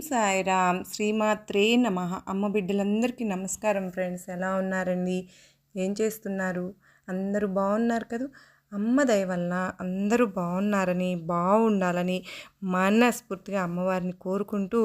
సాయిరామ్ శ్రీమాత్రే నమ. అమ్మ బిడ్డలందరికీ నమస్కారం ఫ్రెండ్స్. ఎలా ఉన్నారండి? ఏం చేస్తున్నారు? అందరూ బాగున్నారు కదా? అమ్మ దయ వల్ల అందరూ బాగున్నారని బాగుండాలని మనస్ఫూర్తిగా అమ్మవారిని కోరుకుంటూ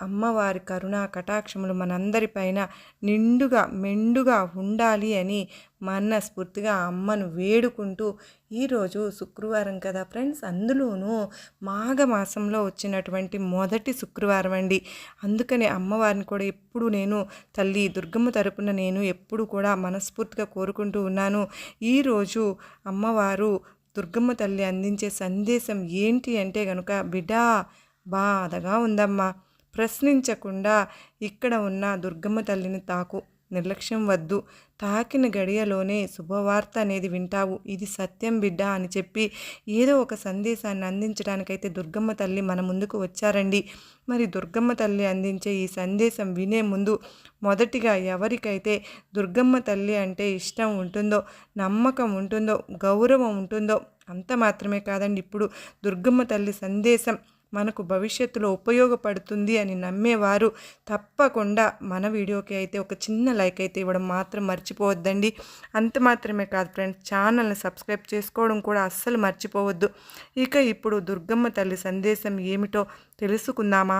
అమ్మవారి కరుణ కటాక్షములు మనందరిపైన నిండుగా మెండుగా ఉండాలి అని మనస్ఫూర్తిగా అమ్మను వేడుకుంటూ ఈరోజు శుక్రవారం కదా ఫ్రెండ్స్? అందులోనూ మాఘమాసంలో వచ్చినటువంటి మొదటి శుక్రవారం అండి. అందుకని అమ్మవారిని కూడా ఎప్పుడు నేను తల్లి దుర్గమ్మ తరపున నేను ఎప్పుడు కూడా మనస్ఫూర్తిగా కోరుకుంటూ ఉన్నాను. ఈరోజు అమ్మవారు దుర్గమ్మ తల్లి అందించే సందేశం ఏంటి అంటే కనుక బిడ్డా బాధగా ఉందమ్మా. ప్రశ్నించకుండా ఇక్కడ ఉన్న దుర్గమ్మ తల్లిని తాకు. నిర్లక్ష్యం వద్దు. తాకిన గడియలోనే శుభవార్త అనేది వింటావు. ఇది సత్యం బిడ్డ అని చెప్పి ఏదో ఒక సందేశాన్ని అందించడానికైతే దుర్గమ్మ తల్లి మన ముందుకు వచ్చారండి. మరి దుర్గమ్మ తల్లి అందించే ఈ సందేశం వినే ముందు మొదటిగా ఎవరికైతే దుర్గమ్మ తల్లి అంటే ఇష్టం ఉంటుందో నమ్మకం ఉంటుందో గౌరవం ఉంటుందో అంత మాత్రమే కాదండి. ఇప్పుడు దుర్గమ్మ తల్లి సందేశం మనకు భవిష్యత్తులో ఉపయోగపడుతుంది అని నమ్మేవారు తప్పకుండా మన వీడియోకి అయితే ఒక చిన్న లైక్ అయితే ఇవ్వడం మాత్రం మర్చిపోవద్దండి. అంత మాత్రమే కాదు ఫ్రెండ్స్ ఛానల్ని సబ్స్క్రైబ్ చేసుకోవడం కూడా అస్సలు మర్చిపోవద్దు. ఇక ఇప్పుడు దుర్గమ్మ తల్లి సందేశం ఏమిటో తెలుసుకుందామా?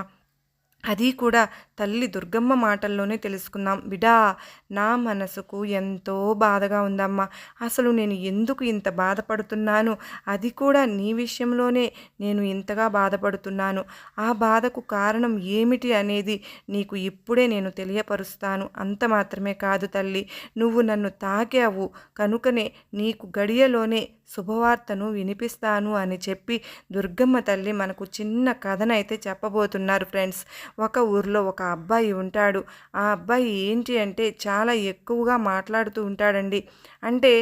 అది కూడా తల్లి దుర్గమ్మ మాటల్లోనే తెలుసుకుందాం బిడా నా మనసుకు ఎంతో బాధగా ఉందమ్మా. అసలు నేను ఎందుకు ఇంత బాధపడుతున్నాను? అది కూడా నీ విషయంలోనే నేను ఇంతగా బాధపడుతున్నాను. ఆ బాధకు కారణం ఏమిటి అనేది నీకు ఇప్పుడే నేను తెలియపరుస్తాను. అంత మాత్రమే కాదు తల్లి. నువ్వు నన్ను తాకావు. కనుకనే నీకు గడియలోనే శుభవార్తను వినిపిస్తాను అని చెప్పి దుర్గమ్మ తల్లి మనకు చిన్న కథనైతే చెప్పబోతున్నారు ఫ్రెండ్స్. ఒక ఊర్లో ఒక అబ్బాయి ఉంటాడు. ఆ అబ్బాయి ఏంటి అంటే చాలా ఎక్కువగా మాట్లాడుతూ ఉంటాడండి. అంటే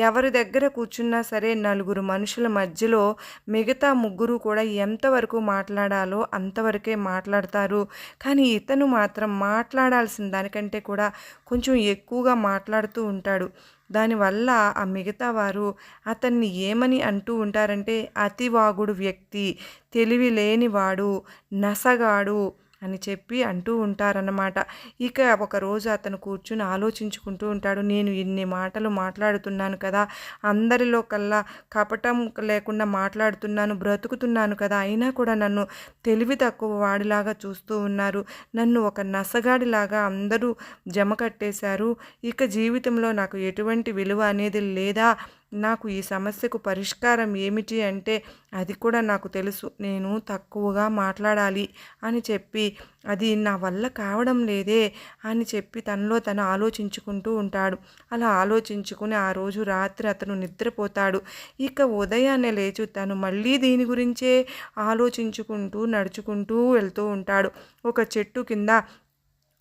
ఎవరి దగ్గర కూర్చున్నా సరే నలుగురు మనుషుల మధ్యలో మిగతా ముగ్గురు కూడా ఎంతవరకు మాట్లాడాలో అంతవరకే మాట్లాడతారు. కానీ ఇతను మాత్రం మాట్లాడాల్సిన దానికంటే కూడా కొంచెం ఎక్కువగా మాట్లాడుతూ ఉంటాడు. దానివల్ల ఆ మిగతా వారు అతన్ని ఏమని అంటూ ఉంటారంటే అతివాగుడు వ్యక్తి తెలివి లేనివాడు నసగాడు అని చెప్పి అంటూ ఉంటారన్నమాట. ఇక ఒకరోజు అతను కూర్చుని ఆలోచించుకుంటూ ఉంటాడు. నేను ఇన్ని మాటలు మాట్లాడుతున్నాను కదా అందరిలో కల్లా కపటం లేకుండా మాట్లాడుతున్నాను బ్రతుకుతున్నాను కదా అయినా కూడా నన్ను తెలివి తక్కువ వాడిలాగా చూస్తూ ఉన్నారు. నన్ను ఒక నసగాడిలాగా అందరూ జమ కట్టేశారు. ఇక జీవితంలో నాకు ఎటువంటి విలువ అనేది లేదా నాకు ఈ సమస్యకు పరిష్కారం ఏమిటి అంటే అది కూడా నాకు తెలుసు. నేను తక్కువగా మాట్లాడాలి అని చెప్పి అది నా వల్ల కావడం లేదే అని చెప్పి తనలో తను ఆలోచించుకుంటూ ఉంటాడు. అలా ఆలోచించుకుని ఆ రోజు రాత్రి అతను నిద్రపోతాడు. ఇక ఉదయాన్నే లేచు తను మళ్ళీ దీని గురించే ఆలోచించుకుంటూ నడుచుకుంటూ వెళ్తూ ఉంటాడు. ఒక చెట్టు కింద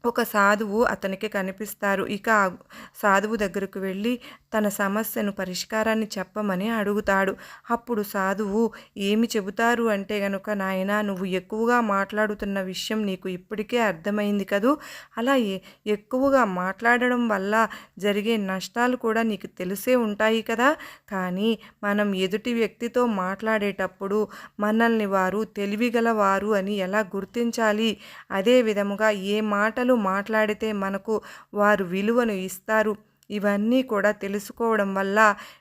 ఒక సాధువు అతనికి కనిపిస్తారు. ఇక సాధువు దగ్గరకు వెళ్ళి తన సమస్యను పరిష్కారాన్ని చెప్పమని అడుగుతాడు. అప్పుడు సాధువు ఏమి చెబుతారు అంటే గనుక నాయన నువ్వు ఎక్కువగా మాట్లాడుతున్న విషయం నీకు ఇప్పటికే అర్థమైంది కదూ? అలా ఎక్కువగా మాట్లాడడం వల్ల జరిగే నష్టాలు కూడా నీకు తెలిసే ఉంటాయి కదా? కానీ మనం ఎదుటి వ్యక్తితో మాట్లాడేటప్పుడు మనల్ని వారు తెలివిగలవారు అని ఎలా గుర్తించాలి? అదే విధముగా ఏ మాటలు మాట్లాడితే మనకు వారు విలువను ఇస్తారు. ఇవన్నీ కూడా తెలుసుకోవడం వల్ల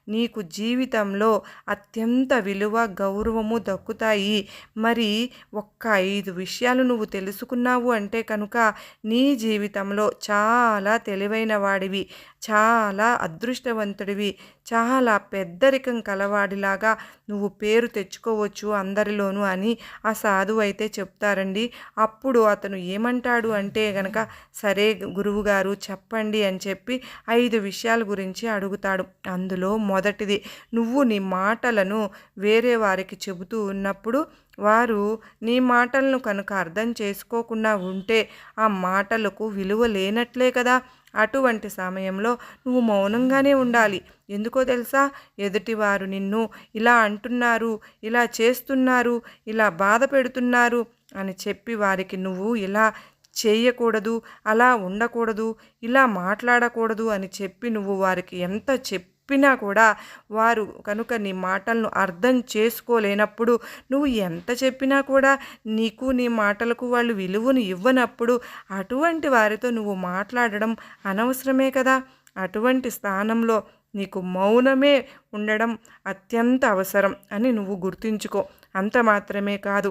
నీకు జీవితంలో అత్యంత విలువ గౌరవము దక్కుతాయి. మరి ఒక్క ఐదు విషయాలు నువ్వు తెలుసుకున్నావు అంటే కనుక నీ జీవితంలో చాలా తెలివైన వాడివి చాలా అదృష్టవంతుడివి చాలా పెద్దరికం కలవాడిలాగా నువ్వు పేరు తెచ్చుకోవచ్చు అందరిలోనూ అని ఆ సాధువు అయితే చెప్తారండి. అప్పుడు అతను ఏమంటాడు అంటే గనక సరే గురువుగారు చెప్పండి అని చెప్పి ఐదు విషయాల గురించి అడుగుతాడు. అందులో మొదటిది నువ్వు నీ మాటలను వేరే వారికి చెబుతూ ఉన్నప్పుడు వారు నీ మాటలను కనుక అర్థం చేసుకోకుండా ఉంటే ఆ మాటలకు విలువ లేనట్లే కదా. అటువంటి సమయంలో నువ్వు మౌనంగానే ఉండాలి. ఎందుకో తెలుసా? ఎదుటివారు నిన్ను ఇలా అంటున్నారు ఇలా చేస్తున్నారు ఇలా బాధ పెడుతున్నారు అని చెప్పి వారికి నువ్వు ఇలా చేయకూడదు అలా ఉండకూడదు ఇలా మాట్లాడకూడదు అని చెప్పి నువ్వు వారికి ఎంత చెప్పినా కూడా వారు కనుక నీ మాటలను అర్థం చేసుకోలేనప్పుడు నువ్వు ఎంత చెప్పినా కూడా నీకు నీ మాటలకు వాళ్ళు విలువను ఇవ్వనప్పుడు అటువంటి వారితో నువ్వు మాట్లాడడం అనవసరమే కదా. అటువంటి స్థానంలో నీకు మౌనమే ఉండడం అత్యంత అవసరం అని నువ్వు గుర్తుంచుకో. అంత మాత్రమే కాదు.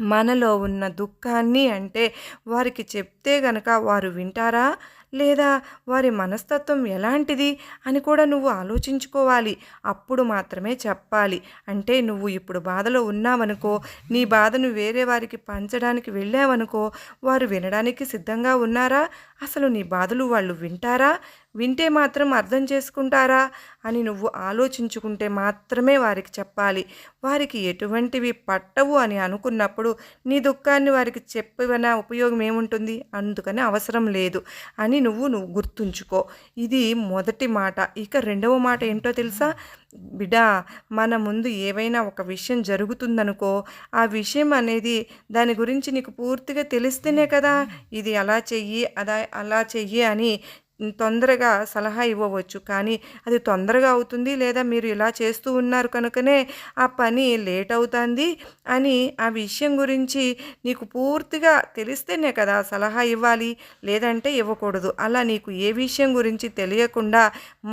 మనలో ఉన్న దుఃఖాన్ని అంటే వారికి చెప్తే గనక వారు వింటారా? లేదా వారి మనస్తత్వం ఎలాంటిది అని కూడా నువ్వు ఆలోచించుకోవాలి. అప్పుడు మాత్రమే చెప్పాలి. అంటే నువ్వు ఇప్పుడు బాధలో ఉన్నావనుకో నీ బాధను వేరే వారికి పంచడానికి వెళ్ళావనుకో వారు వినడానికి సిద్ధంగా ఉన్నారా? అసలు నీ బాధలు వాళ్ళు వింటారా? వింటే మాత్రం అర్థం చేసుకుంటారా అని నువ్వు ఆలోచించుకుంటే మాత్రమే వారికి చెప్పాలి. వారికి ఎటువంటివి పట్టవు అని అనుకున్నప్పుడు నీ దుఃఖాన్ని వారికి చెప్పిన ఉపయోగం ఏముంటుంది? అందుకని అవసరం లేదు అని నువ్వు నువ్వు గుర్తుంచుకో. ఇది మొదటి మాట. ఇక రెండవ మాట ఏంటో తెలుసా? బిడా మన ముందు ఏవైనా ఒక విషయం జరుగుతుందనుకో ఆ విషయం అనేది దాని గురించి నీకు పూర్తిగా తెలిస్తేనే కదా ఇది అలా చెయ్యి అదా అలా చెయ్యి అని తొందరగా సలహా ఇవ్వవచ్చు. కానీ అది తొందరగా అవుతుంది లేదా మీరు ఇలా చేస్తూ ఉన్నారు కనుకనే ఆ పని లేట్ అవుతుంది అని ఆ విషయం గురించి నీకు పూర్తిగా తెలిస్తేనే కదా సలహా ఇవ్వాలి లేదంటే ఇవ్వకూడదు. అలా నీకు ఏ విషయం గురించి తెలియకుండా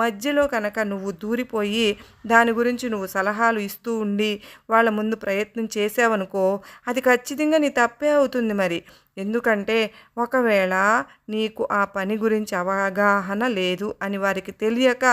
మధ్యలో కనుక నువ్వు దూరిపోయి దాని గురించి నువ్వు సలహాలు ఇస్తూ ఉండి వాళ్ళ ముందు ప్రయత్నం చేసావనుకో అది ఖచ్చితంగా నీ తప్పే అవుతుంది మరి. ఎందుకంటే ఒకవేళ నీకు ఆ పని గురించి అవగాహన లేదు అని వారికి తెలియక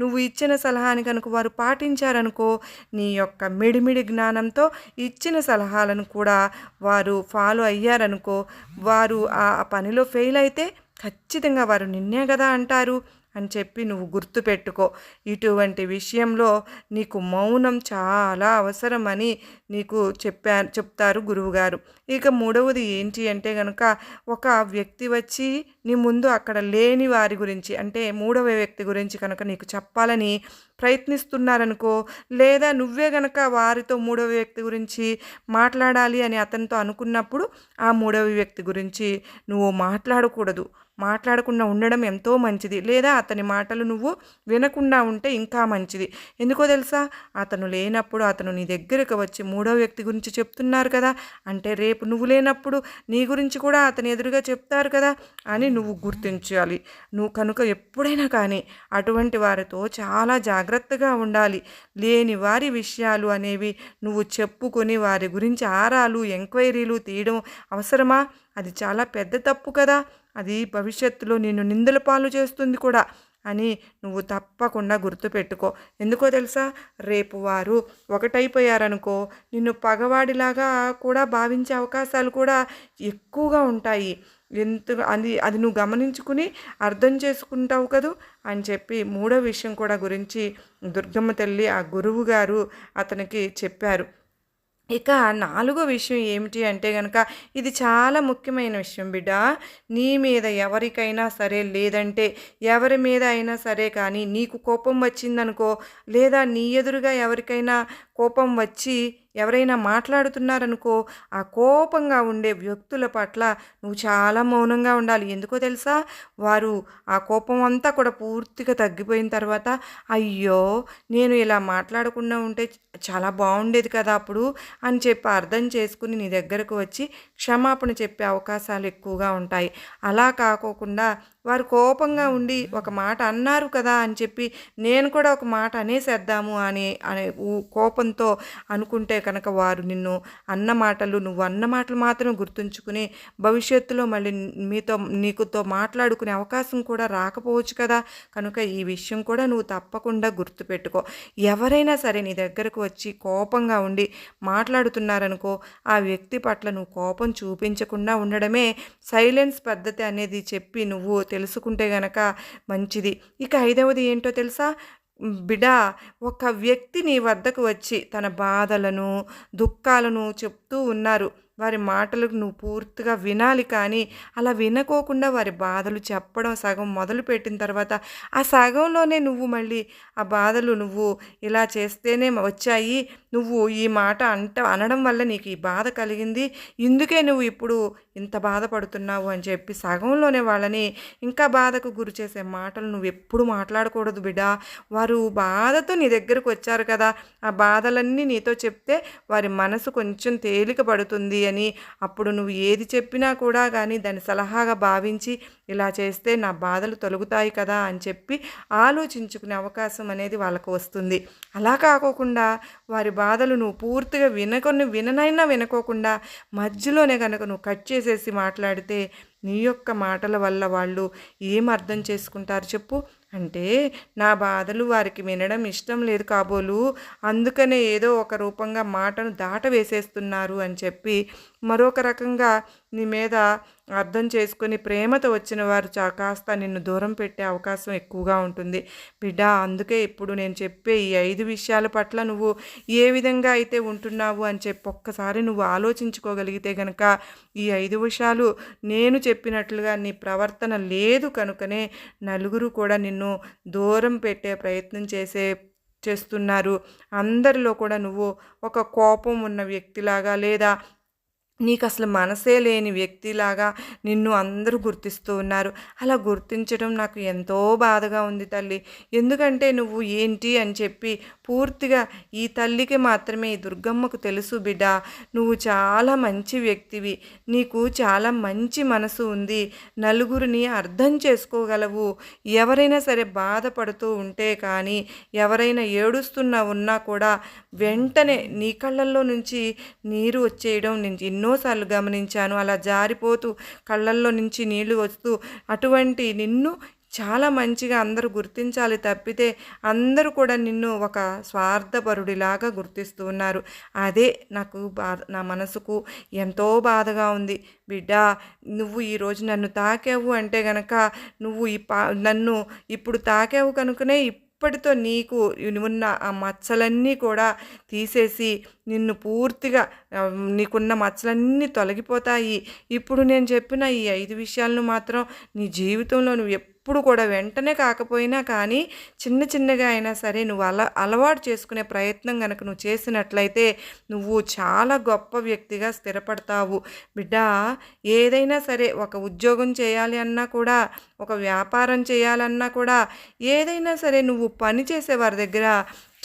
నువ్వు ఇచ్చిన సలహాని కనుక వారు పాటించారనుకో నీ యొక్క మిడిమిడి జ్ఞానంతో ఇచ్చిన సలహాలను కూడా వారు ఫాలో అయ్యారనుకో వారు ఆ పనిలో ఫెయిల్ అయితే ఖచ్చితంగా వారు నిన్నే కదా అంటారు. అని చెప్పి నువ్వు గుర్తుపెట్టుకో ఇటువంటి విషయంలో నీకు మౌనం చాలా అవసరమని నీకు చెప్పా చెప్తారు గురువుగారు. ఇక మూడవది ఏంటి అంటే కనుక ఒక వ్యక్తి వచ్చి నీ ముందు అక్కడ లేని వారి గురించి అంటే మూడవ వ్యక్తి గురించి కనుక నీకు చెప్పాలని ప్రయత్నిస్తున్నారనుకో లేదా నువ్వే గనక వారితో మూడవ వ్యక్తి గురించి మాట్లాడాలి అని అతనితో అనుకున్నప్పుడు ఆ మూడవ వ్యక్తి గురించి నువ్వు మాట్లాడకూడదు. మాట్లాడకుండా ఉండడం ఎంతో మంచిది. లేదా అతని మాటలు నువ్వు వినకుండా ఉంటే ఇంకా మంచిది. ఎందుకో తెలుసా? అతను లేనప్పుడు అతను నీ దగ్గరకు వచ్చి మూడో వ్యక్తి గురించి చెప్తున్నారు కదా? అంటే రేపు నువ్వు లేనప్పుడు నీ గురించి కూడా అతని ఎదురుగా చెప్తారు కదా? అని నువ్వు గుర్తించాలి. నువ్వు కనుక ఎప్పుడైనా కానీ అటువంటి వారితో చాలా జాగ్రత్తగా ఉండాలి. లేని వారి విషయాలు అనేవి నువ్వు చెప్పుకొని వారి గురించి ఆరాలు ఎంక్వైరీలు తీయడం అవసరమా? అది చాలా పెద్ద తప్పు కదా? అది భవిష్యత్తులో నిన్ను నిందల పాలు చేస్తుంది కూడా అని నువ్వు తప్పకుండా గుర్తుపెట్టుకో. ఎందుకో తెలుసా? రేపు వారు ఒకటైపోయారనుకో నిన్ను పగవాడిలాగా కూడా భావించే అవకాశాలు కూడా ఎక్కువగా ఉంటాయి. ఎంత అది అది నువ్వు గమనించుకుని అర్థం చేసుకుంటావు కదూ అని చెప్పి మూడో విషయం కూడా గురించి దుర్గమ్మ తల్లి ఆ గురువు గారు అతనికి చెప్పారు. ఇక నాలుగో విషయం ఏమిటి అంటే కనుక ఇది చాలా ముఖ్యమైన విషయం బిడ్డ. నీ మీద ఎవరికైనా సరే లేదంటే ఎవరి మీద అయినా సరే కానీ నీకు కోపం వచ్చిందనుకో లేదా నీ ఎదురుగా ఎవరికైనా కోపం వచ్చి ఎవరైనా మాట్లాడుతున్నారనుకో ఆ కోపంగా ఉండే వ్యక్తుల పట్ల నువ్వు చాలా మౌనంగా ఉండాలి. ఎందుకో తెలుసా? వారు ఆ కోపం అంతా కూడా పూర్తిగా తగ్గిపోయిన తర్వాత అయ్యో నేను ఇలా మాట్లాడకుండా ఉంటే చాలా బాగుండేది కదా అప్పుడు అని చెప్పి అర్థం చేసుకుని నీ దగ్గరకు వచ్చి క్షమాపణ చెప్పే అవకాశాలు ఎక్కువగా ఉంటాయి. అలా కాకోకుండా వారు కోపంగా ఉండి ఒక మాట అన్నారు కదా అని చెప్పి నేను కూడా ఒక మాట అనేసేద్దాము అని అనే కోపం కోపంతో అనుకుంటే కనుక వారు నిన్ను అన్న మాటలు నువ్వు అన్న మాటలు గుర్తుంచుకుని భవిష్యత్తులో మళ్ళీ మీతో నీకుతో మాట్లాడుకునే అవకాశం కూడా రాకపోవచ్చు కదా. కనుక ఈ విషయం కూడా నువ్వు తప్పకుండా గుర్తుపెట్టుకో. ఎవరైనా సరే నీ దగ్గరకు వచ్చి కోపంగా ఉండి మాట్లాడుతున్నారనుకో ఆ వ్యక్తి పట్ల నువ్వు కోపం చూపించకుండా ఉండడమే సైలెన్స్ పద్ధతి అనేది చెప్పి నువ్వు తెలుసుకుంటే గనక మంచిది. ఇక ఐదవది ఏంటో తెలుసా? బిడ ఒక వ్యక్తి నీ వద్దకు వచ్చి తన బాధలను దుఃఖాలను చెప్తూ ఉన్నారు. వారి మాటలకు నువ్వు పూర్తిగా వినాలి కానీ అలా వినకోకుండా వారి బాధలు చెప్పడం సగం మొదలుపెట్టిన తర్వాత ఆ సగంలోనే నువ్వు మళ్ళీ ఆ బాధలు నువ్వు ఇలా చేస్తేనే వచ్చాయి. నువ్వు ఈ మాట అంట అనడం వల్ల నీకు ఈ బాధ కలిగింది. ఇందుకే నువ్వు ఇప్పుడు ఇంత బాధపడుతున్నావు అని చెప్పి సగంలోనే వాళ్ళని ఇంకా బాధకు గురి చేసే మాటలు నువ్వు ఎప్పుడు మాట్లాడకూడదు బిడా వారు బాధతో నీ దగ్గరకు వచ్చారు కదా. ఆ బాధలన్నీ నీతో చెప్తే వారి మనసు కొంచెం తేలిక పడుతుంది. అని అప్పుడు నువ్వు ఏది చెప్పినా కూడా కానీ దాని సలహాగా భావించి ఇలా చేస్తే నా బాధలు తొలగుతాయి కదా అని చెప్పి ఆలోచించుకునే అవకాశం అనేది వాళ్ళకు వస్తుంది. అలా కాకోకుండా వారి బాధలు నువ్వు పూర్తిగా వినకొని విననైనా వినకోకుండా మధ్యలోనే కనుక నువ్వు కట్ చేసేసి మాట్లాడితే నీ యొక్క మాటల వల్ల వాళ్ళు ఏం అర్థం చేసుకుంటారు చెప్పు. అంటే నా బాధలు వారికి వినడం ఇష్టం లేదు కాబోలు. అందుకనే ఏదో ఒక రూపంగా మాటను దాట వేసేస్తున్నారు అని చెప్పి మరొక రకంగా నీ మీద అర్థం చేసుకుని ప్రేమతో వచ్చిన వారు చా కాస్త నిన్ను దూరం పెట్టే అవకాశం ఎక్కువగా ఉంటుంది. బిడ్డ అందుకే ఇప్పుడు నేను చెప్పే ఈ ఐదు విషయాల పట్ల నువ్వు ఏ విధంగా అయితే ఉంటున్నావు అని చెప్పి ఒక్కసారి నువ్వు ఆలోచించుకోగలిగితే గనక ఈ ఐదు విషయాలు నేను చెప్పినట్లుగా నీ ప్రవర్తన లేదు కనుకనే నలుగురు కూడా నిన్ను దూరం పెట్టే ప్రయత్నం చేసే చేస్తున్నారు. అందరిలో కూడా నువ్వు ఒక కోపం ఉన్న వ్యక్తిలాగా లేదా నీకు అసలు మనసే లేని వ్యక్తిలాగా నిన్ను అందరూ గుర్తిస్తూ ఉన్నారు. అలా గుర్తించడం నాకు ఎంతో బాధగా ఉంది తల్లి. ఎందుకంటే నువ్వు ఏంటి అని చెప్పి పూర్తిగా ఈ తల్లికి మాత్రమే ఈ దుర్గమ్మకు తెలుసు బిడ్డ. నువ్వు చాలా మంచి వ్యక్తివి. నీకు చాలా మంచి మనసు ఉంది. నలుగురిని అర్థం చేసుకోగలవు. ఎవరైనా సరే బాధపడుతూ ఉంటే కానీ ఎవరైనా ఏడుస్తున్నా ఉన్నా కూడా వెంటనే నీ కళ్ళల్లో నుంచి నీరు వచ్చేయడం నేను ఎన్నోసార్లు గమనించాను. అలా జారిపోతూ కళ్ళల్లో నుంచి నీళ్ళు వస్తూ అటువంటి నిన్ను చాలా మంచిగా అందరూ గుర్తించాలి తప్పితే అందరూ కూడా నిన్ను ఒక స్వార్థపరుడిలాగా గుర్తిస్తూ ఉన్నారు. అదే నాకు బాధ నా మనసుకు ఎంతో బాధగా ఉంది. బిడ్డ నువ్వు ఈరోజు నన్ను తాకావు అంటే గనక నువ్వు ఈ పా నన్ను ఇప్పుడు తాకావు కనుకనే ఇప్పటితో నీకు ఉన్న ఆ మచ్చలన్నీ కూడా తీసేసి నిన్ను పూర్తిగా నీకున్న మచ్చలన్నీ తొలగిపోతాయి. ఇప్పుడు నేను చెప్పిన ఈ ఐదు విషయాలను మాత్రం నీ జీవితంలో నువ్వు ఎప్పుడు కూడా వెంటనే కాకపోయినా కానీ చిన్న చిన్నగా అయినా సరే నువ్వు అల అలవాటు చేసుకునే ప్రయత్నం కనుక నువ్వు చేసినట్లయితే నువ్వు చాలా గొప్ప వ్యక్తిగా స్థిరపడతావు. బిడ్డ ఏదైనా సరే ఒక ఉద్యోగం చేయాలి అన్నా కూడా ఒక వ్యాపారం చేయాలన్నా కూడా ఏదైనా సరే నువ్వు పని చేసే వారి దగ్గర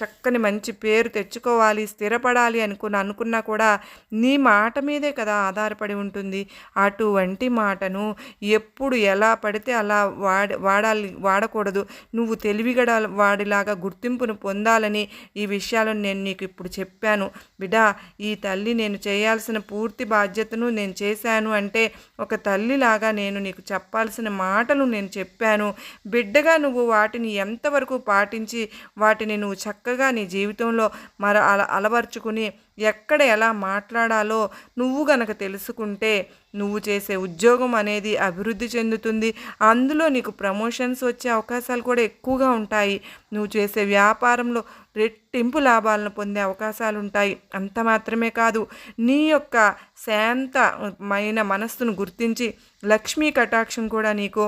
చక్కని మంచి పేరు తెచ్చుకోవాలి స్థిరపడాలి అనుకుని అనుకున్నా కూడా నీ మాట మీదే కదా ఆధారపడి ఉంటుంది. అటువంటి మాటను ఎప్పుడు ఎలా పడితే అలా వాడ వాడాలి వాడకూడదు. నువ్వు తెలివిగడ వాడిలాగా గుర్తింపును పొందాలని ఈ విషయాలను నేను నీకు ఇప్పుడు చెప్పాను. బిడా ఈ తల్లి నేను చేయాల్సిన పూర్తి బాధ్యతను నేను చేశాను అంటే ఒక తల్లిలాగా నేను నీకు చెప్పాల్సిన మాటలు నేను చెప్పాను. బిడ్డగా నువ్వు వాటిని ఎంతవరకు పాటించి వాటిని నువ్వు చక్క చక్కగా నీ జీవితంలో మర అల అలవర్చుకుని ఎక్కడ ఎలా మాట్లాడాలో నువ్వు గనక తెలుసుకుంటే నువ్వు చేసే ఉద్యోగం అనేది అభివృద్ధి చెందుతుంది. అందులో నీకు ప్రమోషన్స్ వచ్చే అవకాశాలు కూడా ఎక్కువగా ఉంటాయి. నువ్వు చేసే వ్యాపారంలో రెట్టింపు లాభాలను పొందే అవకాశాలు ఉంటాయి. అంత మాత్రమే కాదు నీ యొక్క శాంతమైన మనస్సును గుర్తించి లక్ష్మీ కటాక్షం కూడా నీకు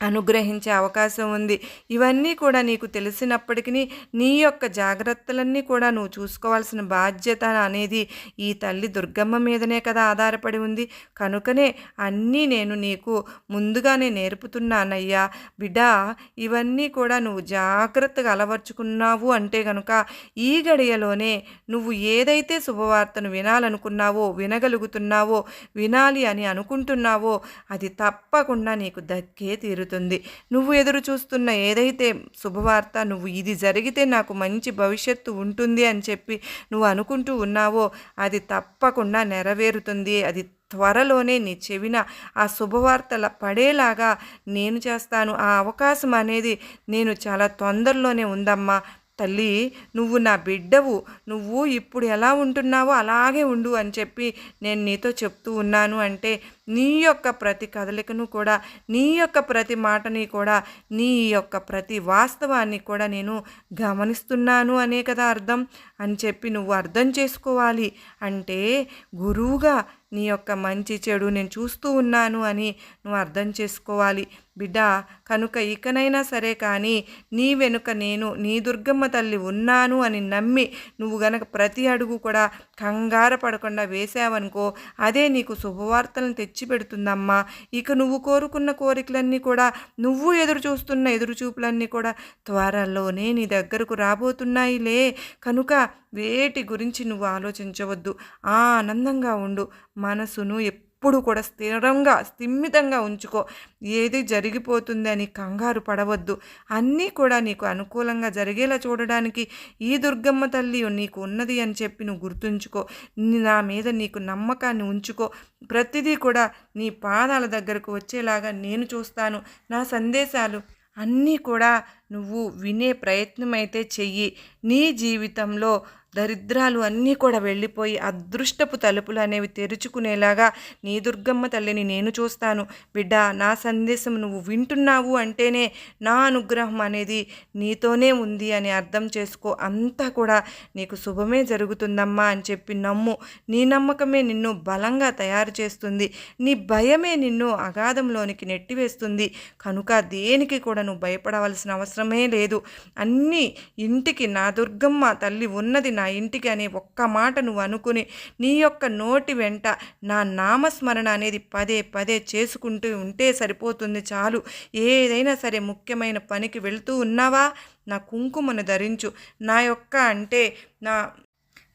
అనుగ్రహించే అవకాశం ఉంది. ఇవన్నీ కూడా నీకు తెలిసినప్పటికీ నీ యొక్క జాగ్రత్తలన్నీ కూడా నువ్వు చూసుకోవాల్సిన బాధ్యత అనేది ఈ తల్లి దుర్గమ్మ మీదనే కదా ఆధారపడి ఉంది. కనుకనే అన్నీ నేను నీకు ముందుగానే నేర్పుతున్నానయ్యా. బిడా ఇవన్నీ కూడా నువ్వు జాగ్రత్తగా అలవర్చుకున్నావు అంటే కనుక ఈ గడియలోనే నువ్వు ఏదైతే శుభవార్తను వినాలనుకున్నావో వినగలుగుతున్నావో వినాలి అని అనుకుంటున్నావో అది తప్పకుండా నీకు దక్కే తీరు జరుగుతుంది. నువ్వు ఎదురు చూస్తున్న ఏదైతే శుభవార్త నువ్వు ఇది జరిగితే నాకు మంచి భవిష్యత్తు ఉంటుంది అని చెప్పి నువ్వు అనుకుంటూ ఉన్నావో అది తప్పకుండా నెరవేరుతుంది. అది త్వరలోనే నీ చెవిన ఆ శుభవార్తల పడేలాగా నేను చేస్తాను. ఆ అవకాశం అనేది నేను చాలా తొందరలోనే ఉందమ్మా. తల్లి నువ్వు నా బిడ్డవు. నువ్వు ఇప్పుడు ఎలా ఉంటున్నావో అలాగే ఉండు అని చెప్పి నేను నీతో చెప్తూ ఉన్నాను. అంటే నీ యొక్క ప్రతి కదలికను కూడా నీ యొక్క ప్రతి మాటని కూడా నీ యొక్క ప్రతి వాస్తవాన్ని కూడా నేను గమనిస్తున్నాను అనే కదా అర్థం. అని చెప్పి నువ్వు అర్థం చేసుకోవాలి. అంటే గురువుగా నీ యొక్క మంచి చెడు నేను చూస్తూ ఉన్నాను అని నువ్వు అర్థం చేసుకోవాలి. బిడ్డ కనుక ఇకనైనా సరే కానీ నీ వెనుక నేను నీ దుర్గమ్మ తల్లి ఉన్నాను అని నమ్మి నువ్వు గనక ప్రతి అడుగు కూడా కంగార పడకుండా వేసావనుకో అదే నీకు శుభవార్తలను తెచ్చిపెడుతుందమ్మా. ఇక నువ్వు కోరుకున్న కోరికలన్నీ కూడా నువ్వు ఎదురు చూస్తున్న ఎదురుచూపులన్నీ కూడా త్వరలోనే నీ దగ్గరకు రాబోతున్నాయిలే. కనుక వేటి గురించి నువ్వు ఆలోచించవద్దు. ఆనందంగా ఉండు. మనసును ఎప్పుడు కూడా స్థిరంగా స్థిమితంగా ఉంచుకో. ఏది జరిగిపోతుంది అని కంగారు పడవద్దు. అన్నీ కూడా నీకు అనుకూలంగా జరిగేలా చూడడానికి ఈ దుర్గమ్మ తల్లి నీకు ఉన్నది అని చెప్పి నువ్వు గుర్తుంచుకో. నా మీద నీకు నమ్మకాన్ని ఉంచుకో. ప్రతిదీ కూడా నీ పాదాల దగ్గరకు వచ్చేలాగా నేను చూస్తాను. నా సందేశాలు అన్నీ కూడా నువ్వు వినే ప్రయత్నం అయితే చెయ్యి. నీ జీవితంలో దరిద్రాలు అన్నీ కూడా వెళ్ళిపోయి అదృష్టపు తలుపులు అనేవి తెరుచుకునేలాగా నీ దుర్గమ్మ తల్లిని నేను చూస్తాను. బిడ్డ నా సందేశం నువ్వు వింటున్నావు అంటేనే నా అనుగ్రహం అనేది నీతోనే ఉంది అని అర్థం చేసుకో. అంతా కూడా నీకు శుభమే జరుగుతుందమ్మా అని చెప్పి నమ్ము. నీ నమ్మకమే నిన్ను బలంగా తయారు చేస్తుంది. నీ భయమే నిన్ను అగాధంలోనికి నెట్టివేస్తుంది. కనుక దేనికి కూడా నువ్వు భయపడవలసిన అవసరమే లేదు. అన్నీ ఇంటికి నా దుర్గమ్మ తల్లి ఉన్నది నా ఇంటికి అనే ఒక్క మాట నువ్వు అనుకుని నీ యొక్క నోటి వెంట నా నామస్మరణ అనేది పదే పదే చేసుకుంటూ ఉంటే సరిపోతుంది చాలు. ఏదైనా సరే ముఖ్యమైన పనికి వెళుతూ ఉన్నావా? నా కుంకుమను ధరించు. నా యొక్క అంటే నా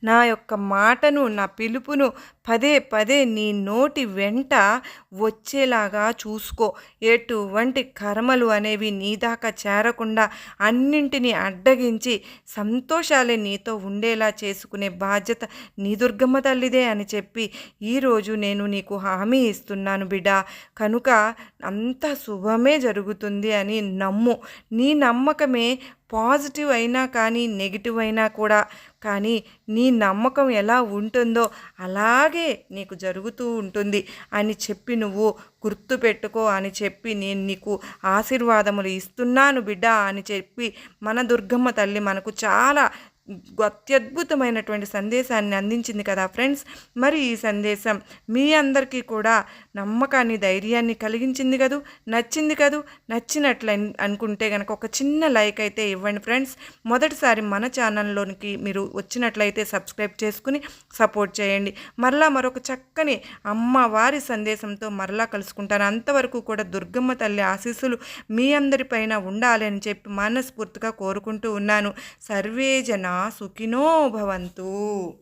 నా యొక్క మాటను నా పిలుపును పదే పదే నీ నోటి వెంట వచ్చేలాగా చూసుకో. ఎటువంటి కర్మలు అనేవి నీ దాకా చేరకుండా అన్నింటినీ అడ్డగించి సంతోషాలే నీతో ఉండేలా చేసుకునే బాధ్యత నీ దుర్గమ్మ తల్లిదే అని చెప్పి ఈరోజు నేను నీకు హామీ ఇస్తున్నాను బిడ్డ కనుక అంత శుభమే జరుగుతుంది అని నమ్ము. నీ నమ్మకమే పాజిటివ్ అయినా కానీ నెగిటివ్ అయినా కూడా కానీ నీ నమ్మకం ఎలా ఉంటుందో అలాగే నీకు జరుగుతూ ఉంటుంది అని చెప్పి నువ్వు గుర్తుపెట్టుకో అని చెప్పి నేను నీకు ఆశీర్వాదములు ఇస్తున్నాను బిడ్డ అని చెప్పి మన దుర్గమ్మ తల్లి మనకు చాలా అత్యద్భుతమైనటువంటి సందేశాన్ని అందించింది కదా ఫ్రెండ్స్. మరి ఈ సందేశం మీ అందరికీ కూడా నమ్మకాన్ని ధైర్యాన్ని కలిగించింది కదూ? నచ్చింది కదూ? నచ్చినట్లు అనుకుంటే కనుక ఒక చిన్న లైక్ అయితే ఇవ్వండి ఫ్రెండ్స్. మొదటిసారి మన ఛానల్లోనికి మీరు వచ్చినట్లయితే సబ్స్క్రైబ్ చేసుకుని సపోర్ట్ చేయండి. మరలా మరొక చక్కని అమ్మవారి సందేశంతో మరలా కలుసుకుంటాను. అంతవరకు కూడా దుర్గమ్మ తల్లి ఆశీస్సులు మీ అందరిపైన ఉండాలి అని చెప్పి మనస్ఫూర్తిగా కోరుకుంటూ ఉన్నాను. సర్వే జన సుఖినో భవంతు.